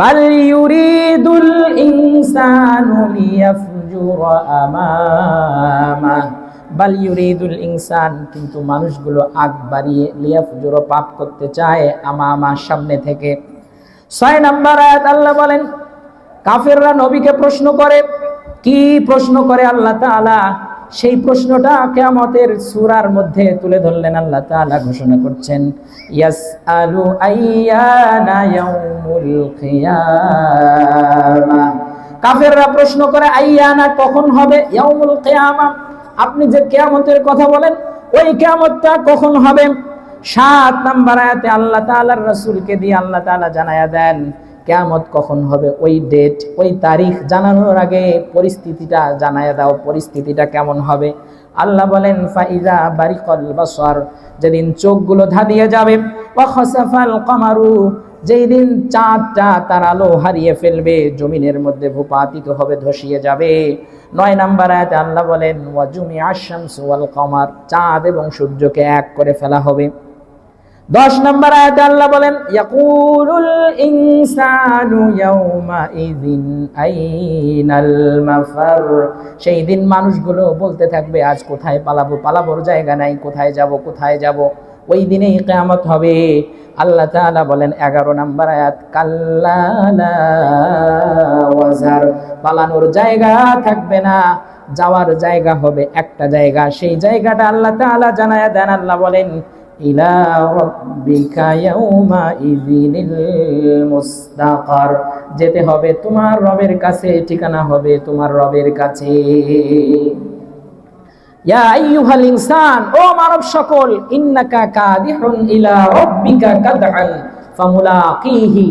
বাল ইউরিদুল ইনসানু লিয়াফজুরা আমামা। বাল ইউরিদুল ইনসান কিন্তু মানুষগুলো আগ বাড়িয়ে লিয়াফজুরা পাপ করতে চায় আমা আমার সামনে থেকে। ছয় নাম্বার আয়াত আল্লাহ বলেন, কাফেররা নবীকে প্রশ্ন করে, কি প্রশ্ন করে আল্লাহ তাআলা? সেই প্রশ্নটা কেয়ামতের সূরার মধ্যে তুলে ধরলেন, আল্লাহ তাআলা ঘোষণা করছেন ইয়াউমুল কিয়ামা। কাফেররা প্রশ্ন করে, আইয়ানা কখন হবে? ইয়াউমুল কিয়ামা। আপনি যে কেয়ামতের কথা বলেন, ওই কেয়ামতটা কখন হবে? সাত নাম্বার আয়াতে আল্লাহ তাআলার রাসূলকে দিয়ে আল্লাহ তাআলা জানায়া দেন কেয়ামত কখন হবে? ওই ডেট ওই তারিখ জানানোর আগে পরিস্থিতিটা জানায়া দাও, পরিস্থিতিটা কেমন হবে? আল্লাহ বলেন, ফাইজা বারিকল বাসর যেদিন চোখগুলো ধাঁধিয়ে যাবে কামারু যেই দিন চাঁদটা তার আলো হারিয়ে ফেলবে, জমিনের মধ্যে ভূপাতিত হবে, ধসিয়ে যাবে। নয় নাম্বার আয়াতে আল্লাহ বলেন ওয়াজুমি আশামস ওয়াল কমার চাঁদ এবং সূর্যকে এক করে ফেলা হবে। দশ নম্বর আয়াতে আল্লাহ বলেন, ইয়াকুলুল ইনসানু ইয়াউমা ইযিন আইনাল মাফার। সেই দিন মানুষগুলো বলতে থাকবে, আজ কোথায় পালাবো? পালাবোর জায়গা নাই। কোথায় যাব? কোথায় যাব? ওই দিনেই কিয়ামত হবে। আল্লাহ তাআলা বলেন, এগারো নম্বর আয়াত, কাল্লা ওয়াজার। পালানোর জায়গা থাকবে না। যাওয়ার জায়গা হবে একটা জায়গা। সেই জায়গাটা আল্লাহ তাআলা জানায়া দেন। আল্লাহ বলেন রাব্বিকা ইয়াউমা ইযিনিল মুস্তাকার যেতে হবে তোমার রবের কাছে, ঠিকানা হবে তোমার রবের কাছে। ইয়া আইয়ুহাল ইনসান, ও মানব সকল, ইন্নাকা কাদিহুন ইলা রাব্বিকা কাদআন ফামুলাকিহি।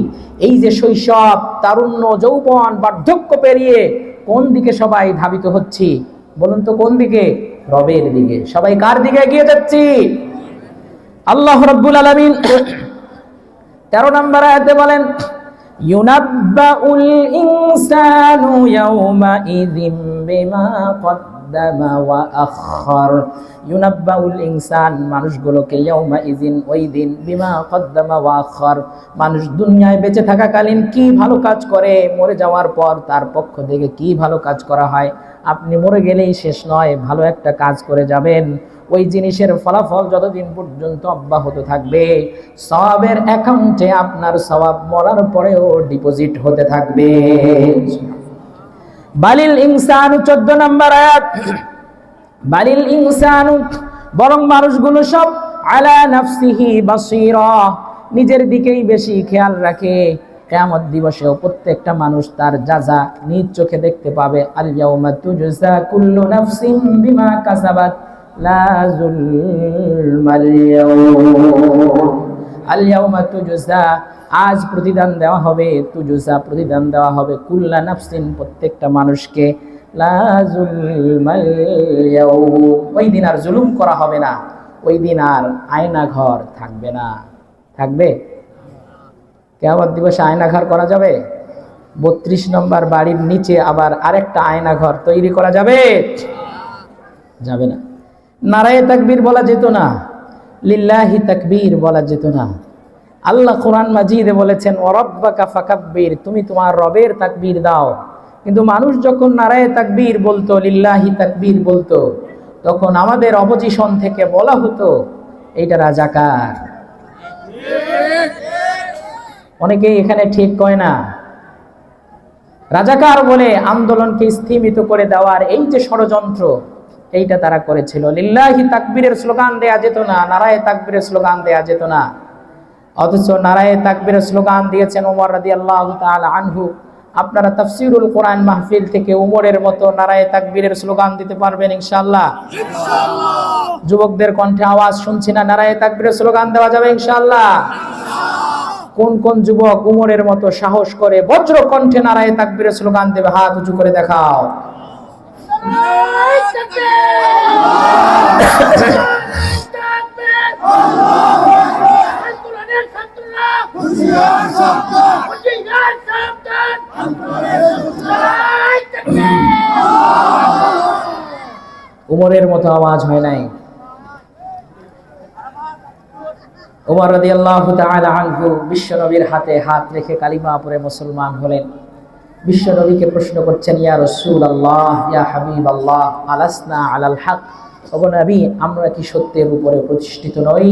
এই যে শৈশব, তারুণ্য, যৌবন, বার্ধক্য পেরিয়ে কোন দিকে সবাই ধাবিত হচ্ছি? বলুন তো কোন দিকে? রবের দিকে। সবাই কার দিকে এগিয়ে যাচ্ছি? আল্লাহ রব্বুল আলমিন তেরো নম্বর আয়াতে বলেন বিমা ইউনাব্বাউল মানুষগুলোকে ওই দিন বিমা মানুষ দুনিয়ায় বেঁচে থাকাকালীন কি ভালো কাজ করে, মরে যাওয়ার পর তার পক্ষ থেকে কি ভালো কাজ করা হয়? আপনি মরে গেলেই শেষ নয়, ভালো একটা কাজ করে যাবেন। ওই জিনিসের ফলাফল যতদিন পর্যন্ত অব্যাহত থাকবে সওয়াবের অ্যাকাউন্টে আপনার সওয়াব মরার পরেও ডিপোজিট হতে থাকবে। বালিল ইনসানু 14 নম্বর আয়াত, বালিল ইনসানু, বরং মানুষগুলো সব আলা নাফসিহি বাসীরা, নিজের দিকেই বেশি খেয়াল রাখে। কিয়ামত দিবসেও প্রত্যেকটা মানুষ তার যা যা নিজ চোখে দেখতে পাবে আল ইয়াউমা তুজজা কুল্লু নাফসিন বিমা কাসাবাত। লা যুলমাল ইয়াউম আল ইয়াউমা আজ প্রতিদান দেওয়া হবে, তুজজা প্রতিদান দেওয়া হবে কুল্লা নাফসিন প্রত্যেকটা মানুষকে। ওই দিন আর জুলুম করা হবে না। ওই দিন আর আয়না ঘর থাকবে না। থাকবে? কেমন দিবসে আয়না ঘর করা যাবে? বত্রিশ নম্বর বাড়ির নিচে আবার আরেকটা আয়না ঘর তৈরি করা যাবে? যাবে না। নারায়ে তাকবীর বলা যেত না, লিল্লাহি তাকবীর বলা যেত না। আল্লাহ কোরআন মাজিদে বলেছেন ওরব্বাকা ফাকাব্বির তুমি তোমার রবের তাকবীর দাও। কিন্তু মানুষ যখন নারায়ে তাকবীর বলতো, লিল্লাহি তাকবীর বলতো, তখন আমাদের অপজিশন থেকে বলা হতো, এইটা রাজাকার। অনেকেই এখানে ঠিক কয় না। রাজাকার বলে আন্দোলনকে স্থিমিত করে দেওয়ার এই যে ষড়যন্ত্র এইটা তারা করেছিল। লিল্লাহি তাকবীরের স্লোগান দেয়া যেত না নারায়ে তাকবীরের স্লোগান দেয়া যেত না। অথচ নারায়ে তাকবীরের স্লোগান দিয়েছেন ওমর রাদিয়াল্লাহু তাআলা আনহু। আপনারা তাফসিরুল কোরআন মাহফিল থেকে উমরের মতো নারায়ে তাকবীরের স্লোগান দিতে পারবেন ইনশাআল্লাহ। যুবকদের কণ্ঠে আওয়াজ শুনছি না নারায়ে তাকবীরের স্লোগান দেওয়া যাবে ইনশাআল্লাহ। কোন কোন যুবক উমরের মতো সাহস করে বজ্র কণ্ঠে নারায়ে তাকবীরের স্লোগান দেবে হাত উঁচু করে দেখাও। উমরের মতো আওয়াজ হয় নাই। ওমর রাদিয়াল্লাহু তাআলা আনহু বিশ্বনবীর হাতে হাত রেখে কালিমা পড়ে মুসলমান হলেন। বিশ্বনবীকে প্রশ্ন করছেন, ইয়া রাসূলুল্লাহ, ইয়া হাবিবাল্লাহ, আলাসনা আলাল হক? ওগো নবী, আমরা কি সত্যের উপরে প্রতিষ্ঠিত নই?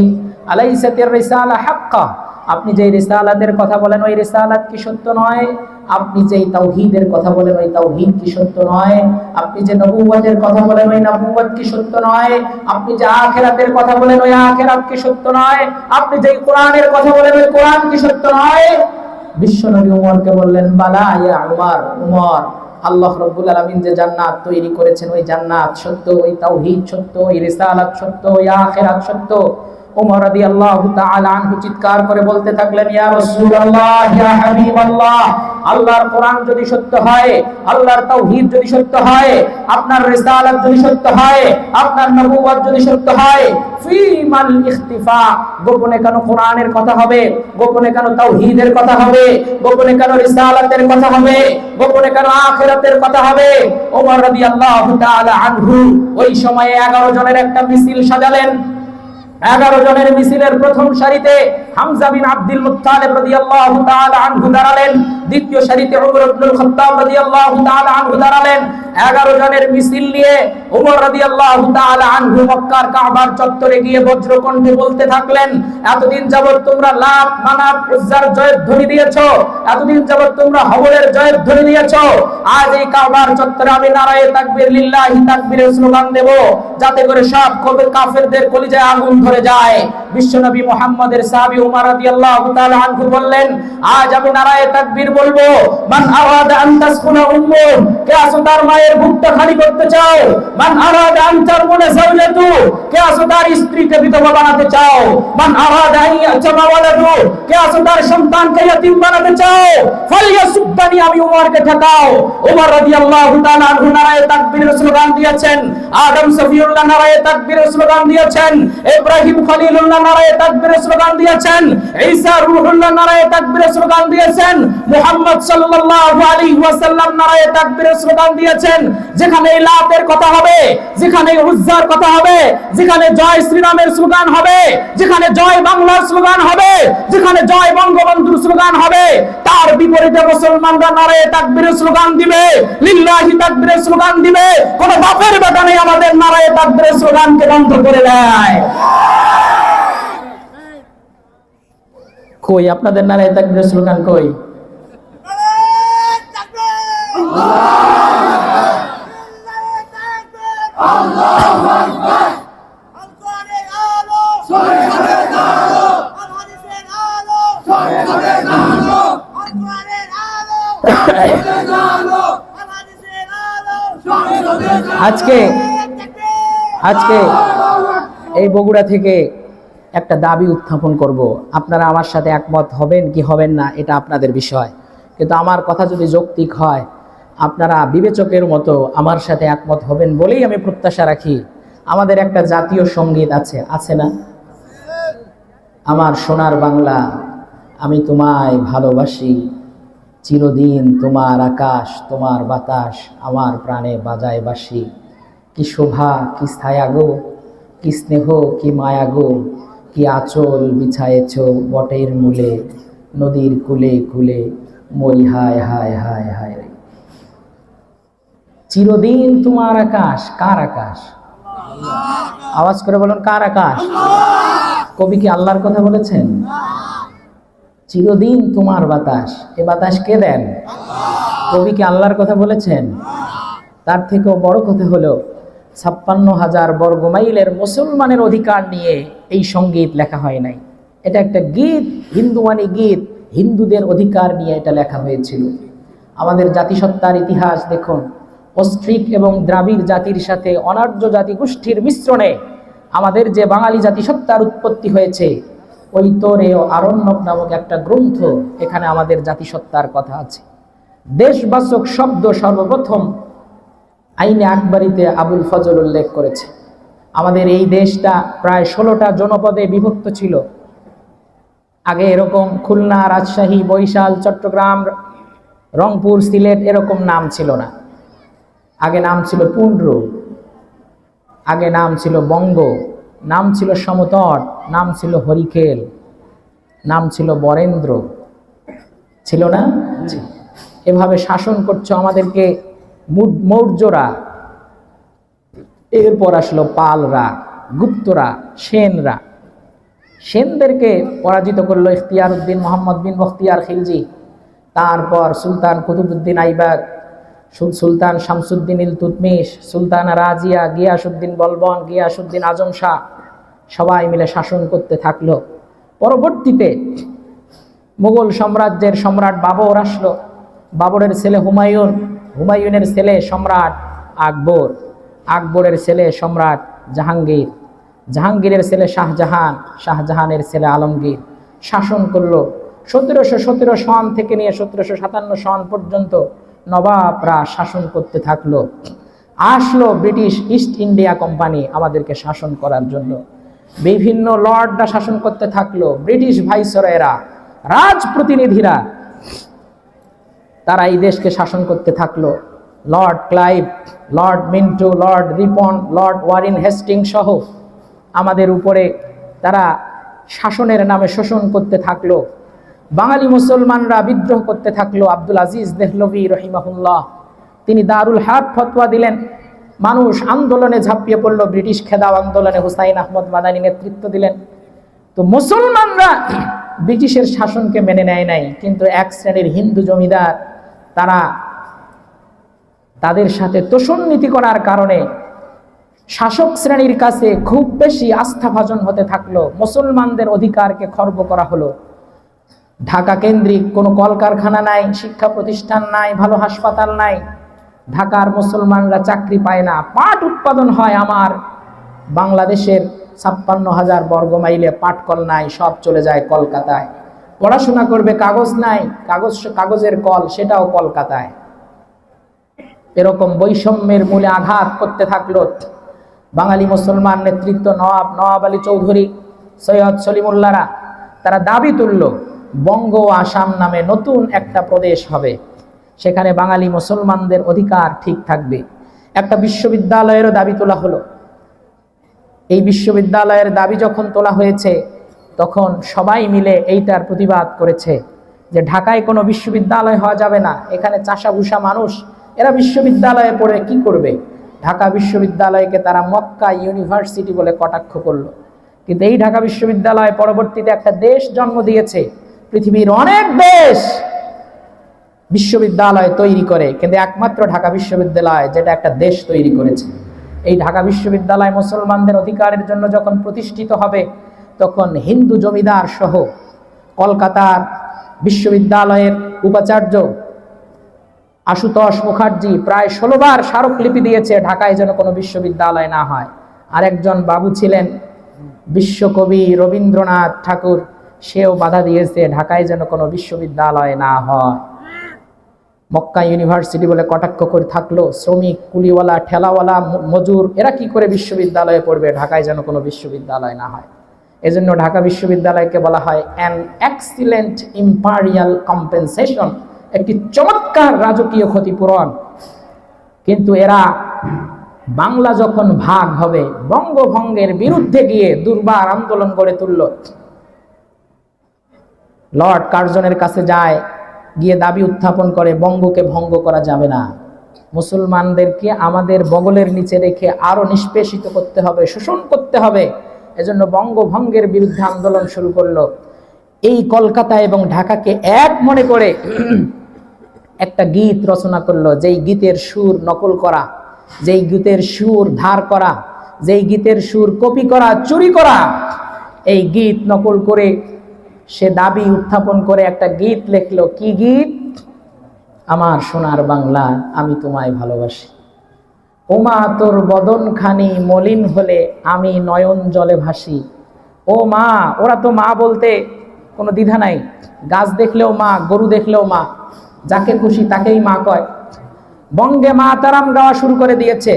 আলাইসাতির রিসালা হাক্কা? আপনি যেই রিসালাতের কথা বলেন, ওই রিসালাত কি সত্য নয়? আপনি যেই তাওহীদের কথা বলেন, ওই তাওহীদ কি সত্য নয়? আপনি যে নবুয়তের কথা বলেন, ওই নবুয়ত কি সত্য নয়? আপনি যে আখিরাতের কথা বলেন, ওই আখিরাত কি সত্য নয়? আপনি যেই কোরআনের কথা বলেন, ওই কোরআন কি সত্য নয়? বিশ্বনবী উমরকে বললেন, বালা ইয়া উমর উমর, আল্লাহ রব্বুল আলামিন যে জান্নাত তৈরি করেছেন, ওই জান্নাত সত্য, ওই তাওহীদ সত্য, ওই রিসালাত সত্য, ওই আখিরাত সত্য। ওমর রাদিয়াল্লাহু তাআলা আনহু চিৎকার করে বলতে থাকলেন, ইয়া রাসূলুল্লাহ, ইয়া হাবিবাল্লাহ, আল্লাহর কোরআন যদি সত্য হয়, আল্লাহর তাওহীদ যদি সত্য হয়, আপনার রিসালাত যদি সত্য হয়, আপনার নবুয়ত যদি সত্য হয় ফি মাল ইখতিফা, গোপনে কেন কোরআনের কথা হবে, গোপনে কেন তাওহীদের কথা হবে, গোপনে কেন রিসালাতের কথা হবে, গোপনে কেন আখিরাতের কথা হবে? ওমর রাদিয়াল্লাহু তাআলা আনহু ওই সময়ে 11 জনের একটা মিছিল সাজালেন। এগারো জনের মিছিলের প্রথম সারিতে হামজা বিন আব্দুল মুত্তালিব রাদিয়াল্লাহু তাআলা আনহু দাঁড়ালেন। দ্বিতীয় সারিতে ওমর ইবনুল খাত্তাব রাদিয়াল্লাহু তাআলা আনহু দাঁড়ালেন। এগারো জনের মিছিল নিয়ে ওমর রাদিয়াল্লাহু তাআলা আনহু মক্কার কাবার চত্বরে গিয়ে বজ্রকণ্ঠে বলতে থাকলেন, এতদিন যাবত তোমরা লাত মানাত উজ্জার, জয়ের ধ্বনি দিয়েছ। এতদিন যাবত তোমরা হবলের জয়ের ধ্বনি দিয়েছ। আজ এই কাবার চত্বরে আমি নারায়ে তাকবীর, লিল্লাহি তাকবীরের স্লোগান দেব। যাতে করে সব কবে কাফেরদের কলিজায় আগুন ধরে যায়। বিশ্বনবী মুহাম্মদের সাহাবী উমর রাদিয়াল্লাহু তাআলা আনহু বললেন, আজ আমি নারায়ে তাকবীর বলব, মান আরাদা আন তাসকুনা কে আসো তার মায়ের বুকটা খালি করতে চাও? মান আরাদা আন তারমুনা যাওজাতু কে আসো তার স্ত্রীকে বিধবা বানাতে চাও? মান আরাদা আন ওয়ালাদু, কে আসো তার সন্তানকে ইয়তিম বানাতে চাও? আমি উমরকে ঠকাও। রাদিয়াল্লাহু তাআলা আনহু নারায়ে তাকবীরের স্লোগান দিয়েছেন। আদম সফিউল্লাহ নারায়ে তাকবীরের স্লোগান দিয়েছেন। ইব্রাহিম খলিলুল্লাহ নারায়ে স্লোগান দিয়েছেন, ঈসা রূহুল্লাহ নারায়ে স্লোগান দিয়েছেন, মুহাম্মদ সাল্লাল্লাহু আলাইহি ওয়াসাল্লাম নারায়ে স্লোগান দিয়েছেন, যেখানে লাতের কথা হবে, যেখানে উজ্জার কথা হবে, যেখানে জয় শ্রীরামের স্লোগান হবে, যেখানে জয় বাংলার স্লোগান হবে, যেখানে জয় বঙ্গবন্ধুর স্লোগান হবে, তার বিপরীতে মুসলমানরা নারায়ে স্লোগান দিবে, লিল্লাহি স্লোগান দিবে, কোন বাপের আমাদের নারায়ে তাকবীরের স্লোগানকে বন্ধ করে দেয়। কই? আপনাদের নারায়ে তাকবীরের স্লোগান কই? আজকে আজকে এই বগুড়া থেকে একটা দাবি উত্থাপন করব। আপনারা আমার সাথে একমত হবেন কি হবেন না, এটা আপনাদের বিষয়। কিন্তু আমার কথা যদি যৌক্তিক হয়, আপনারা বিবেচকের মতো আমার সাথে একমত হবেন বলেই আমি প্রত্যাশা রাখি। আমাদের একটা জাতীয় সংগীত আছে আছে না? আমার সোনার বাংলা, আমি তোমায় ভালোবাসি। চিরদিন তোমার আকাশ, তোমার বাতাস আমার প্রাণে বাজায় বাসি কি শোভা, কি ছায়া গো, কি স্নেহ, কি মায়া গো কি আঁচল বিছায়েছ বটের মূলে? নদীর কুলে কুলে মরি হায় হায় হায় হায় রে। চিরদিন তোমার আকাশ, কার আকাশ? আওয়াজ করে বলুন, কার আকাশ? কবি কি আল্লাহর কথা বলেছেন? চিরদিন তোমার বাতাস, এ বাতাস কে দেন? কবি কি আল্লাহর কথা বলেছেন? তার থেকেও বড় কথা হলো ছাপ্পান্ন হাজার বর্গ মাইলের মুসলমানের অধিকার নিয়ে এই সংগীত লেখা হয় নাই। এটা একটা গীত হিন্দুয়ানি গীত, হিন্দুদের অধিকার নিয়ে এটা লেখা হয়েছিল। আমাদের জাতিসত্তার ইতিহাস দেখুন অস্ট্রিক এবং দ্রাবিড় জাতির সাথে অনার্য জাতি গোষ্ঠীর মিশ্রণে আমাদের যে বাঙালি জাতিসত্তার উৎপত্তি হয়েছে, ওই তোরে আরণ্যক নামক একটা গ্রন্থ এখানে আমাদের জাতিসত্তার কথা আছে। দেশবাচক শব্দ সর্বপ্রথম আইনে আকবরীতে আবুল ফজল উল্লেখ করেছে। আমাদের এই দেশটা প্রায় ষোলোটা জনপদে বিভক্ত ছিল। আগে এরকম খুলনা, রাজশাহী, বরিশাল, চট্টগ্রাম, রংপুর, সিলেট এরকম নাম ছিল না। আগে নাম ছিল পুন্ড্র, আগে নাম ছিল বঙ্গ, নাম ছিল সমতট, নাম ছিল হরিকেল, নাম ছিল বরেন্দ্র। ছিল না? এভাবে শাসন করছ আমাদেরকে মৌর্যরা। এরপর আসলো পালরা, গুপ্তরা, সেনরা। সেনদেরকে পরাজিত করল ইখতিয়ার উদ্দিন মোহাম্মদ বিন বখতিয়ার খিলজি। তারপর সুলতান কুতুবুদ্দিন আইবাক সুলতান শামসুদ্দিন ইলতুতমিশ সুলতান রাজিয়া গিয়াসুদ্দিন বলবন গিয়াসুদ্দিন আজম শাহ সবাই মিলে শাসন করতে থাকল। পরবর্তীতে মুঘল সাম্রাজ্যের সম্রাট বাবর আসলো। বাবরের ছেলে হুমায়ুন হুমায়ুনের ছেলে সম্রাট আকবর, আকবরের ছেলে সম্রাট জাহাঙ্গীর, জাহাঙ্গীরের ছেলে শাহজাহান, শাহজাহানের ছেলে আলমগীর। শাসন করল সতেরোশো সতেরো সন থেকে নিয়ে সতেরোশো সাতান্ন সন পর্যন্ত নবাবরা শাসন করতে থাকল। আসলো ব্রিটিশ ইস্ট ইন্ডিয়া কোম্পানি আমাদেরকে শাসন করার জন্য। বিভিন্ন লর্ডরা শাসন করতে থাকল ব্রিটিশ ভাইসরয়েরা, রাজপ্রতিনিধিরা তারা এই দেশকে শাসন করতে থাকল। Lord Clive, Lord Minto, Lord Ripon, Lord Warren Hastings সহ আমাদের উপরে তারা শাসনের নামে শোষণ করতে থাকল। বাঙালি মুসলমানরা বিদ্রোহ করতে থাকল আব্দুল আজিজ দেহলভি রহিমাহুল্লাহ। তিনি দারুল হাত ফতোয়া দিলেন। মানুষ আন্দোলনে ঝাঁপিয়ে পড়ল, ব্রিটিশ খেদাও আন্দোলনে হুসাইন আহমদ মাদানী নেতৃত্ব দিলেন। তো মুসলমানরা ব্রিটিশের শাসনকে মেনে নেয় নাই, কিন্তু এক শ্রেণির হিন্দু জমিদার তারা তাদের সাথে তোষণ নীতি করার কারণে শাসক শ্রেণির কাছে খুব বেশি আস্থাভাজন হতে থাকল। মুসলমানদের অধিকারকে খর্ব করা হলো। ঢাকা কেন্দ্রিক কোনো কলকারখানা নাই, শিক্ষা প্রতিষ্ঠান নাই, ভালো হাসপাতাল নাই। ঢাকার মুসলমানরা চাকরি পায় না। পাট উৎপাদন হয় আমার। বাংলাদেশের ছাপ্পান্ন হাজার বর্গ মাইলে পাটকল নাই, সব চলে যায় কলকাতায়। পড়াশোনা করবে, কাগজ নাই, কাগজ, কাগজের কল, সেটাও কলকাতায়। এরকম বৈষম্যের মূলে আঘাত করতে থাকল বাঙালি মুসলমান নেতৃত্ব নওয়াব নওয়াব আলী চৌধুরী, সৈয়দ সলিমুল্লারা তারা দাবি তুলল, বঙ্গ আসাম নামে নতুন একটা প্রদেশ হবে, সেখানে বাঙালি মুসলমানদের অধিকার ঠিক থাকবে। একটা বিশ্ববিদ্যালয়েরও দাবি তোলা হলো। এই বিশ্ববিদ্যালয়ের দাবি যখন তোলা হয়েছে তখন সবাই মিলে এইটার প্রতিবাদ করেছে যে ঢাকায় কোনো বিশ্ববিদ্যালয় হওয়া যাবে না, এখানে চাষাভূষা মানুষ, এরা বিশ্ববিদ্যালয়ে পড়ে কি করবে? ঢাকা বিশ্ববিদ্যালয়কে তারা মক্কা ইউনিভার্সিটি বলে কটাক্ষ করল। কিন্তু এই ঢাকা বিশ্ববিদ্যালয় পরবর্তীতে একটা দেশ জন্ম দিয়েছে, পৃথিবীর অনেক দেশ বিশ্ববিদ্যালয় তৈরি করে, কিন্তু একমাত্র ঢাকা বিশ্ববিদ্যালয় যেটা একটা দেশ তৈরি করেছে। এই ঢাকা বিশ্ববিদ্যালয় মুসলমানদের অধিকারের জন্য যখন প্রতিষ্ঠিত হবে তখন হিন্দু জমিদার সহ কলকাতার বিশ্ববিদ্যালয়ের উপাচার্য আশুতোষ মুখার্জি প্রায় ষোলোবার স্মারকলিপি দিয়েছে, ঢাকায় যেন কোনো বিশ্ববিদ্যালয় না হয়। আরেকজন বাবু ছিলেন, বিশ্বকবি রবীন্দ্রনাথ ঠাকুর, সেও বাধা দিয়েছে, ঢাকায় যেন কোনো বিশ্ববিদ্যালয় না হয়। মক্কা ইউনিভার্সিটি বলে কটাক্ষ করে থাকল, শ্রমিক, কুলিওয়ালা, ঠেলাওয়ালা, মজুর, এরা কি করে বিশ্ববিদ্যালয়ে পড়বে, ঢাকায় যেন কোনো বিশ্ববিদ্যালয় না হয়। এজন্য ঢাকা বিশ্ববিদ্যালয়কে বলা হয় অ্যান এক্সিলেন্ট ইম্পারিয়াল কম্পেনসেশন একটি চমৎকার রাজকীয় ক্ষতিপূরণ। কিন্তু এরা বাংলা যখন ভাগ হবে, বঙ্গভঙ্গের বিরুদ্ধে গিয়ে দুর্বার আন্দোলন গড়ে তুলল। লর্ড কার্জনের কাছে যায়, গিয়ে দাবি উত্থাপন করে, বঙ্গকে ভঙ্গ করা যাবে না। মুসলমানদেরকে আমাদের বগলের নিচে রেখে আরও নিষ্পেষিত করতে হবে, শোষণ করতে হবে। এজন্য বঙ্গভঙ্গের বিরুদ্ধে আন্দোলন শুরু করল। এই কলকাতা এবং ঢাকাকে এক মনে করে একটা গীত রচনা করল, যেই গীতের সুর নকল করা, যেই গীতের সুর ধার করা, যেই গীতের সুর কপি করা, চুরি করা, এই গীত নকল করে সে দাবি উত্থাপন করে একটা গীত লেখলো। কি গীত? আমার সোনার বাংলা, আমি তোমায় ভালোবাসি। ওমা, তোর বদনখানি মলিন হলে আমি নয়ন জলে ভাসি। ও মা, ওরা তো মা বলতে কোনো দ্বিধা নাই। গাছ দেখলেও মা, গরু দেখলেও মা, যাকে খুশি তাকেই মা কয়। বঙ্গে মা তারাম গাওয়া শুরু করে দিয়েছে।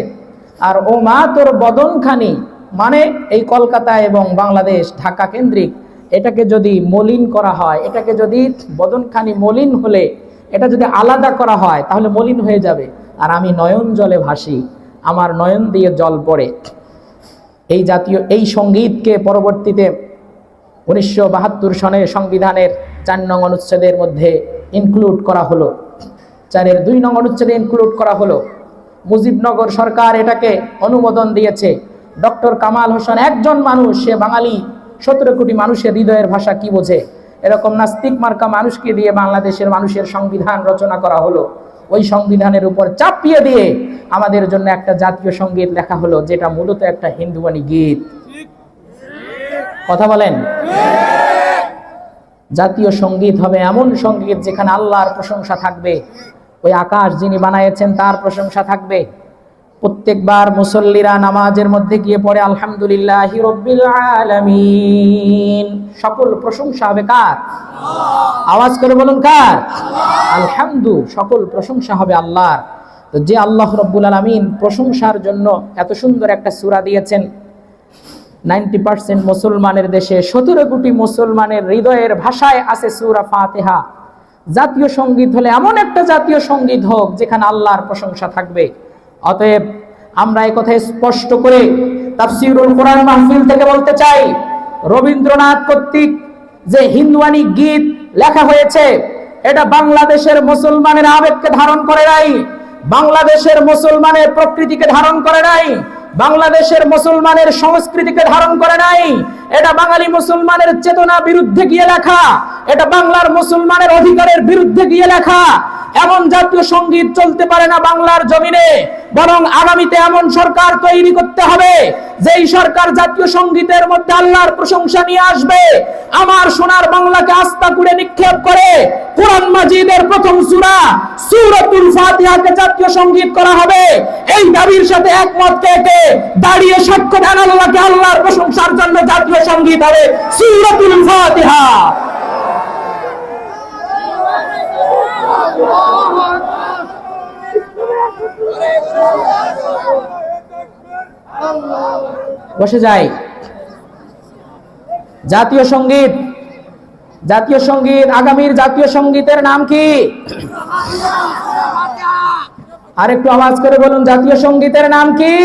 আর ও মা, তোর বদনখানি মানে এই কলকাতা এবং বাংলাদেশ ঢাকা কেন্দ্রিক। এটাকে যদি মলিন করা হয়, এটাকে যদি বদনখানি মলিন হলে, এটা যদি আলাদা করা হয়, তাহলে মলিন হয়ে যাবে। আর আমি নয়ন জলে ভাসি। আমার নয়ন দিয়ে জল পড়ে। এই জাতীয়, এই সঙ্গীতকে পরবর্তীতে উনিশশো বাহাত্তর সনে সংবিধানের চার নং অনুচ্ছেদের মধ্যে ইনক্লুড করা হলো। চারের দুই নং অনুচ্ছেদে ইনক্লুড করা হলো, মুজিবনগর সরকার এটাকে অনুমোদন দিয়েছে। ডক্টর কামাল হোসেন, একজন মানুষ, সে বাঙালি, সতেরো কোটি মানুষের হৃদয়ের ভাষা কি বোঝে? এরকম নাস্তিক মার্কা মানুষকে দিয়ে বাংলাদেশের মানুষের সংবিধান রচনা করা হলো। ওই সংবিধানের উপর চাপিয়ে দিয়ে আমাদের জন্য একটা জাতীয় সংগীত লেখা হলো, যেটা মূলত একটা হিন্দুবাণী গীত। কথা বলেন? জাতীয় সংগীত হবে এমন সংগীত যেখানে আল্লাহর প্রশংসা থাকবে। ওই আকাশ যিনি বানাইছেন তার প্রশংসা থাকবে। প্রত্যেকবার মুসল্লিরা নামাজের মধ্যে গিয়ে পড়ে, আলহামদুলিল্লাহ রব্বিল আলামিন। সকল প্রশংসা হবে কার? আওয়াজ করে বলুন কার? আলহামদু, সকল প্রশংসা হবে আল্লাহর। তো যে আল্লাহ রব্বুল আলামিন প্রশংসার জন্য এত সুন্দর একটা সুরা দিয়েছেন, নাইনটি পার্সেন্ট মুসলমানের দেশে সতেরো কোটি মুসলমানের হৃদয়ের ভাষায় আছে সুরা ফাতেহা। জাতীয় সংগীত হলে এমন একটা জাতীয় সংগীত হোক যেখানে আল্লাহর প্রশংসা থাকবে। অতএব আমরা এই কথা স্পষ্ট করে তাফসিরুল কোরআন মাহফিল থেকে বলতে চাই, রবীন্দ্রনাথ কর্তৃক যে হিন্দুয়ানি গীত লেখা হয়েছে, এটা বাংলাদেশের মুসলমানের আবেগকে ধারণ করে নাই, বাংলাদেশের মুসলমানের প্রকৃতিকে ধারণ করে নাই, বাংলাদেশের মুসলমানের সংস্কৃতিকে ধারণ করে নাই এটা বাঙালি মুসলমানের চেতনা বিরুদ্ধে গিয়ে লেখা। এটা বাংলার মুসলমানের অধিকারের বিরুদ্ধে গিয়ে লেখা। এমন জাতীয় সংগীত চলতে পারে না বাংলার জমিনে। বরং আগামীতে এমন সরকার তৈরি করতে হবে, যেই সরকার জাতীয় সঙ্গীতের মধ্যে আল্লাহর প্রশংসা নিয়ে আসবে। আমার সোনার বাংলাকে আস্থা করে নিক্ষেপ করে কোরআন মাজিদের প্রথম সূরা সূরাতুল ফাতিহাকে জাতীয় সংগীত করা হবে। এই দাবির সাথে একমত কে কে? দাঁড়িয়ে সাক্ষ্য দেন আল্লাহকে, আল্লাহর প্রশংসার জন্য জাতীয় সংগীত হবে সূরাতুল ফাতিহা। বসে যাই। জাতীয় সংগীত জাতীয় সংগীত, আগামীর জাতীয় সঙ্গীতের নাম কি? আর একটু আওয়াজ করে বলুন, জাতীয় সঙ্গীতের নাম কি?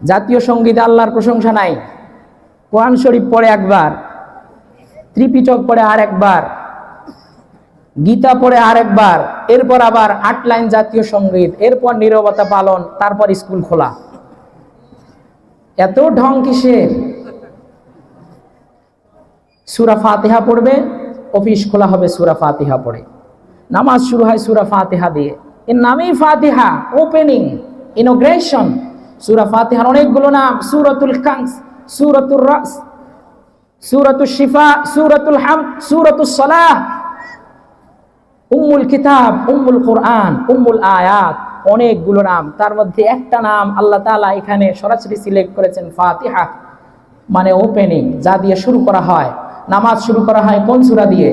জাতীয় সংগীত আল্লাহর প্রশংসা নাই। কোরআন শরীফ পড়ে একবার, ত্রিপিটক পড়ে আর একবার, গীতা পড়ে আরেকবার এরপর আবার আট লাইন জাতীয় সংগীত, এরপর নীরবতা পালন, তারপর স্কুল খোলা। এত ঢং কিসের? সুরা ফাতেহা পড়বে, অফিস খোলা হবে, সুরা ফাতেহা পড়ে। নামাজ শুরু হয় সুরা ফাতেহা দিয়ে। এর নামেই ফাতেহা ওপেনিং ইনোগ্রেশন সুরা ফাতিহার অনেকগুলো নাম, সুরতুল কাংস সুরতুল রাস সুরতুল শিফা, সুরতুল হাম সুরতুল সালাহ, উম্মুল কিতাব, উম্মুল কোরআন, উম্মুল আয়াত, অনেকগুলো নাম। তার মধ্যে একটা নাম আল্লাহ তালা এখানে সরাসরি সিলেক্ট করেছেন ফাতিহা মানে ওপেনিং যা দিয়ে শুরু করা হয়। নামাজ শুরু করা হয় কোন সূরা দিয়ে?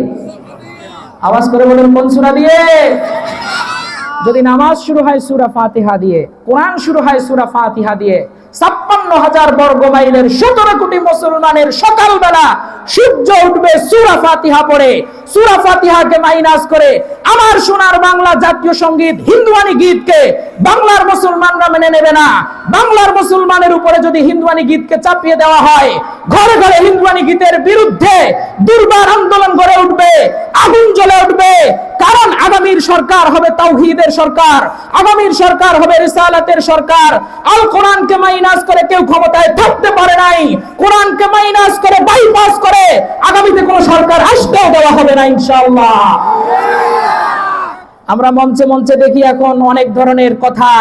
আওয়াজ করে বলেন কোন সূরা দিয়ে? যদি নামাজ শুরু হয় সুরা ফাতিহা দিয়ে কোরআন শুরু হয় সুরা ফাতিহা দিয়ে ছাপ্পান্ন হাজার বর্গ মাইলের সতেরো কোটি মুসলমানের সকালবেলা সূর্য উঠবে, সুরা ফাতিহা পড়ে। সুরা ফাতিহাকে মাইনাস করে আমার সোনার বাংলা জাতীয় সংগীত হিন্দুয়ানি গীতকে বাংলার মুসলমানরা মেনে নেবে না। বাংলার মুসলমানের উপরে যদি হিন্দুয়ানি গীতকে চাপিয়ে দেওয়া হয়, ঘরে ঘরে হিন্দুয়ানি গীতের বিরুদ্ধে দুর্বার আন্দোলন গড়ে উঠবে, আগুন জ্বলে উঠবে। কারণ আগামীর সরকার হবে তাওহীদের সরকার, আগামীর সরকার হবে রিসালাতের সরকার। আল কোরআনকে মাইনাস করে কেউ ক্ষমতায় থাকতে পারে নাই। কোরআনকে মাইনাস করে বাইপাস করে, আগামীতে কোন সরকার আসতেও দেওয়া হবে না ইনশাআল্লাহ। আমরা মঞ্চে মঞ্চে দেখি এখন অনেক ধরনের কথা